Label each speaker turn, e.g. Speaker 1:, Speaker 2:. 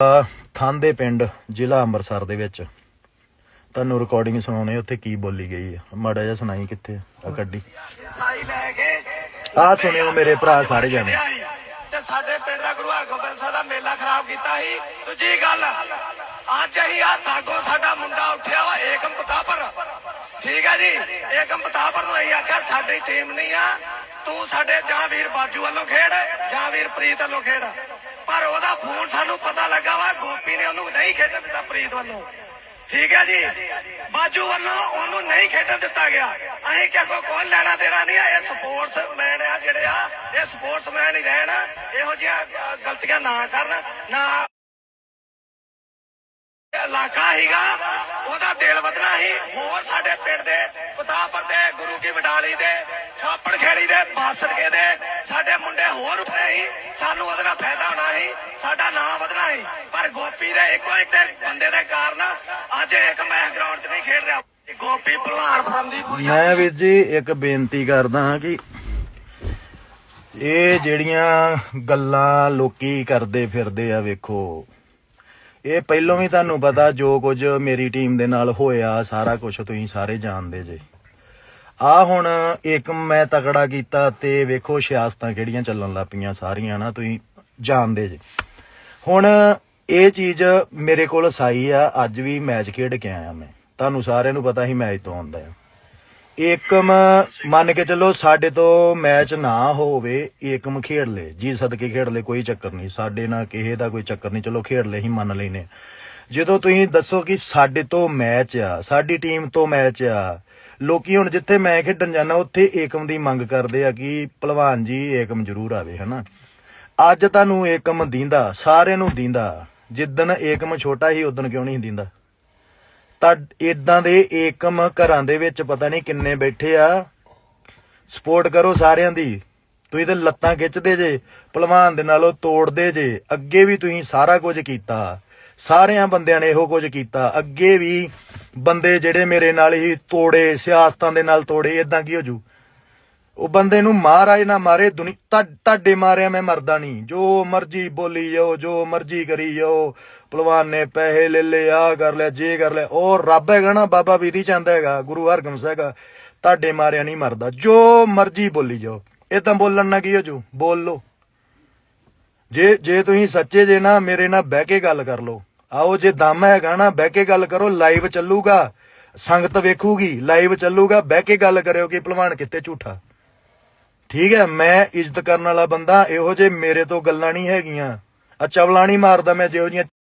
Speaker 1: ਅਹ ਥਾਂਦੇ ਪਿੰਡ, ਜ਼ਿਲ੍ਹਾ ਅੰਮ੍ਰਿਤਸਰ ਦੇ ਵਿੱਚ। ਤੁਹਾਨੂੰ ਰਿਕਾਰਡਿੰਗ ਸੁਣਾਉਣੇ, ਉੱਥੇ ਕੀ ਬੋਲੀ ਗਈ ਹੈ ਮਾੜਾ ਜਿਹਾ ਸੁਣਾਈ ਕਿੱਥੇ ਆ? ਕੱਢੀ
Speaker 2: ਸਾਈ
Speaker 1: ਸੁਣਿਓ ਮੇਰੇ ਭਰਾ ਸਾਰੇ ਜਾਣੇ।
Speaker 2: ਤੇ ਸਾਡੇ ਪਿੰਡ ਦਾ ਗੁਰੂ ਹਰਗੋਬਿੰਦ ਸਾਹਿਬ ਦਾ ਮੇਲਾ ਖਰਾਬ ਕੀਤਾ ਸੀ। ਦੂਜੀ ਗੱਲ, ਅੱਜ ਅਸੀਂ ਆ ਨਾਗੋ ਸਾਡਾ ਮੁੰਡਾ ਉੱਠਿਆ ਵਾ, ਏਕਮ ਪਤਾਪਰ ਠੀਕ ਹੈ ਜੀ? ਏਕਮ ਪਤਾਪਰ ਨੂੰ ਅਸੀਂ ਆਖਿਆ, ਸਾਡੀ ਟੀਮ ਨਹੀਂ ਆ। ਤੂੰ ਸਾਡੇ ਜਾਂ ਵੀਰ ਬਾਜੂ ਵੱਲੋਂ ਖੇਡ, ਜਾਂ ਵੀਰ ਪ੍ਰੀਤ ਵੱਲੋਂ ਖੇਡ। ਪਰ ਸਾਨੂੰ ਪਤਾ ਲੱਗਾ ਵਾ, ਗੋਪੀ ਨੇ ਉਹਨੂੰ ਨਹੀਂ ਖੇਡਣ ਦਿੱਤਾ ਪ੍ਰੀਤ ਵੱਲੋਂ। ਠੀਕ ਹੈ ਜੀ? ਬਾਜੂ ਵੱਲੋਂ ਉਹਨੂੰ ਨਹੀਂ ਖੇਡਣ ਦਿੱਤਾ ਗਿਆ। ਅਸੀਂ ਕਿਹਾ ਕੋਈ ਕੋਲ ਲੈਣਾ ਦੇਣਾ ਨਹੀਂ ਆ, ਇਹ ਸਪੋਰਟਸਮੈਨ ਆ ਜਿਹੜੇ ਆ, ਇਹ ਸਪੋਰਟਸਮੈਨ ਹੀ ਰਹਿਣ, ਇਹੋ ਜਿਹੀਆਂ ਗਲਤੀਆਂ ਨਾ ਕਰਨ, ਨਾ ਇਲਾਕਾ ਹੀਗਾ ਉਹਦਾ ਦਿਲ ਵਧਣਾ ਸੀ, ਹੋਰ ਸਾਡੇ ਪਿੰਡ ਦੇ ਗੁਰੂ ਦੇ ਛਾਪੜ ਖੇੜੀ ਦੇ ਬਾਸਰਕੇ ਦੇ। ਸਾਡੇ ਮੁੰਡੇ ਹੋਰ ਉੱਠਣੇ ਸਾਨੂੰ ਉਹਦੇ ਫਾਇਦਾ ਹੋਣਾ ਸੀ। ਸਾਡਾ ਨਾਂ ਵਧਣਾ ਸੀ। ਪਰ ਗੋਪੀ ਦੇ ਇੱਕੋ ਇੱਕ ਬੰਦੇ ਦੇ ਕਾਰਨ ਅੱਜ ਇੱਕ ਮੈਚ ਗਰਾਊਂਡ 'ਚ ਨਹੀਂ ਖੇਡ ਰਿਹਾ। ਗੋਪੀ ਭਲਾਣ ਫਰੰਦੀ
Speaker 1: ਮੈਂ ਵੀਰ ਜੀ ਇੱਕ ਬੇਨਤੀ ਕਰਦਾ ਹਾਂ ਕਿ ਇਹ ਜਿਹੜੀਆਂ ਗੱਲਾਂ ਲੋਕੀ ਕਰਦੇ ਫਿਰਦੇ ਆ ਵੇਖੋ, ਇਹ ਪਹਿਲਾਂ ਵੀ ਤੁਹਾਨੂੰ ਪਤਾ ਜੋ ਕੁਝ ਮੇਰੀ ਟੀਮ ਦੇ ਨਾਲ ਹੋਇਆ, ਸਾਰਾ ਕੁਝ ਤੁਸੀਂ ਸਾਰੇ ਜਾਣਦੇ ਜੇ। ਆ ਹੁਣ ਇੱਕ ਮੈਂ ਤਕੜਾ ਕੀਤਾ ਤੇ ਵੇਖੋ ਸਿਆਸਤਾਂ ਕਿਹੜੀਆਂ ਚੱਲਣ ਲੱਪੀਆਂ ਸਾਰੀਆਂ ਨਾ, ਤੁਸੀਂ ਜਾਣਦੇ ਜੇ। ਹੁਣ ਇਹ ਚੀਜ਼ ਮੇਰੇ ਕੋਲ ਸਾਈ ਆ, ਅੱਜ ਵੀ ਮੈਚ ਖੇਡ ਕੇ ਆਇਆ ਮੈਂ। ਤੁਹਾਨੂੰ ਸਾਰਿਆਂ ਨੂੰ ਪਤਾ ਹੀ ਮੈਚ ਤੋਂ ਆਉਂਦਾ ਆ। ਏਕਮ ਮੰਨ ਕੇ ਚੱਲੋ ਸਾਡੇ ਤੋਂ ਮੈਚ ਨਾ ਹੋਵੇ ਏਕਮ ਖੇਡ ਲੇ। ਜੀ ਸਦਕੇ ਖੇਡ ਲੇ, ਕੋਈ ਚੱਕਰ ਨਹੀਂ। ਸਾਡੇ ਨਾਲ ਕਿਸੇ ਦਾ ਕੋਈ ਚੱਕਰ ਨਹੀਂ। ਚਲੋ ਖੇਡ ਲੇ ਹੀ ਮੰਨ ਲੈਨੇ ਜਦੋਂ ਤੁਸੀਂ ਦੱਸੋ ਕਿ ਸਾਡੇ ਤੋਂ ਮੈਚ ਆ, ਸਾਡੀ ਟੀਮ ਤੋਂ ਮੈਚ ਆ, ਲੋਕੀ ਹੁਣ ਜਿੱਥੇ ਮੈਂ ਖੇਡਣ ਜਾਣਾ ਉੱਥੇ ਏਕਮ ਦੀ ਮੰਗ ਕਰਦੇ ਆ ਕਿ ਭਲਵਾਨ ਜੀ ਏਕਮ ਜ਼ਰੂਰ ਆਵੇ, ਹਨਾ? ਅੱਜ ਤੁਹਾਨੂੰ ਏਕਮ ਦਿੰਦਾ, ਸਾਰਿਆਂ ਨੂੰ ਦਿੰਦਾ, ਜਿੱਦਣ ਏਕਮ ਛੋਟਾ ਸੀ, ਉਦੋਂ ਕਿਉਂ ਨਹੀਂ ਦਿੰਦਾ? ਤਾਂ ਇਦਾਂ ਦੇ ਏਕਮ ਘਰਾਂ ਦੇ ਵਿੱਚ ਪਤਾ ਨਹੀਂ ਕਿੰਨੇ ਬੈਠੇ ਆ। ਸਪੋਰਟ ਕਰੋ ਸਾਰਿਆਂ ਦੀ। ਤੁਸੀਂ ਤੇ ਲੱਤਾਂ ਖਿੱਚਦੇ ਜੇ, ਭਲਵਾਨ ਦੇ ਨਾਲੋਂ ਤੋੜਦੇ ਜੇ, ਅੱਗੇ ਵੀ ਤੁਸੀਂ ਸਾਰਾ ਕੁਝ ਕੀਤਾ। ਸਾਰਿਆਂ ਬੰਦਿਆਂ ਨੇ ਇਹੋ ਕੁਝ ਕੀਤਾ। ਅੱਗੇ ਵੀ ਬੰਦੇ ਜਿਹੜੇ ਮੇਰੇ ਨਾਲ ਹੀ ਤੋੜੇ, ਸਿਆਸਤਾਂ ਦੇ ਨਾਲ ਤੋੜੇ ਇਦਾਂ ਕੀ ਹੋ ਜੂ? ਉਹ ਬੰਦੇ ਨੂੰ ਮਹਾਰਾਜ ਨਾ ਮਾਰੇ, ਦੁਨੀ ਤੁਹਾਡੇ ਮਾਰਿਆ ਮੈਂ ਮਰਦਾ ਨਹੀਂ। ਜੋ ਮਰਜ਼ੀ ਬੋਲੀ ਜਾਓ, ਜੋ ਮਰਜ਼ੀ ਕਰੀ ਜਾਓ, ਭਲਵਾਨ ਨੇ ਪੈਸੇ ਲੈ ਲਏ ਆ ਕਰ ਲਿਆ, ਜੇ ਕਰ ਲਿਆ। ਉਹ ਰੱਬ ਹੈਗਾ ਨਾ, ਬਾਬਾ ਵੀਦੀ ਚੰਦ ਹੈਗਾ, ਗੁਰੂ ਹਰਗੋਬਿੰਦ ਸਾਹਿਬ ਹੈਗਾ, ਤੁਹਾਡੇ ਮਾਰਿਆ ਨਹੀਂ ਮਰਦਾ। ਜੋ ਮਰਜ਼ੀ ਬੋਲੀ ਜਾਓ। ਇਹ ਤਾਂ ਬੋਲਣ ਨਾਲ ਕੀ ਹੋ ਜੂ? ਬੋਲ ਲੋ ਜੇ ਜੇ ਤੁਸੀਂ ਸੱਚੇ ਜੇ ਨਾ, ਮੇਰੇ ਨਾਲ ਬਹਿ ਕੇ ਗੱਲ ਕਰ ਲਓ। ਆਓ ਜੇ ਦਮ ਹੈਗਾ ਨਾ, ਬਹਿ ਕੇ ਗੱਲ ਕਰੋ ਲਾਈਵ ਚੱਲੂਗਾ। ਸੰਗਤ ਵੇਖੂਗੀ ਲਾਈਵ ਚੱਲੂਗਾ, ਬਹਿ ਕੇ ਗੱਲ ਕਰਿਓ ਕਿ ਭਲਵਾਨ ਕਿੱਥੇ ਝੂਠਾ। ਠੀਕ ਹੈ, ਮੈਂ ਇੱਜ਼ਤ ਕਰਨ ਵਾਲਾ ਬੰਦਾ, ਇਹੋ ਜੇ ਮੇਰੇ ਤੋਂ ਗੱਲਾਂ ਨਹੀਂ ਹੈਗੀਆਂ। ਆ ਚਵਲਾ ਨਹੀਂ ਮਾਰਦਾ ਮੈਂ, ਜਿਹੋ ਜੀਆਂ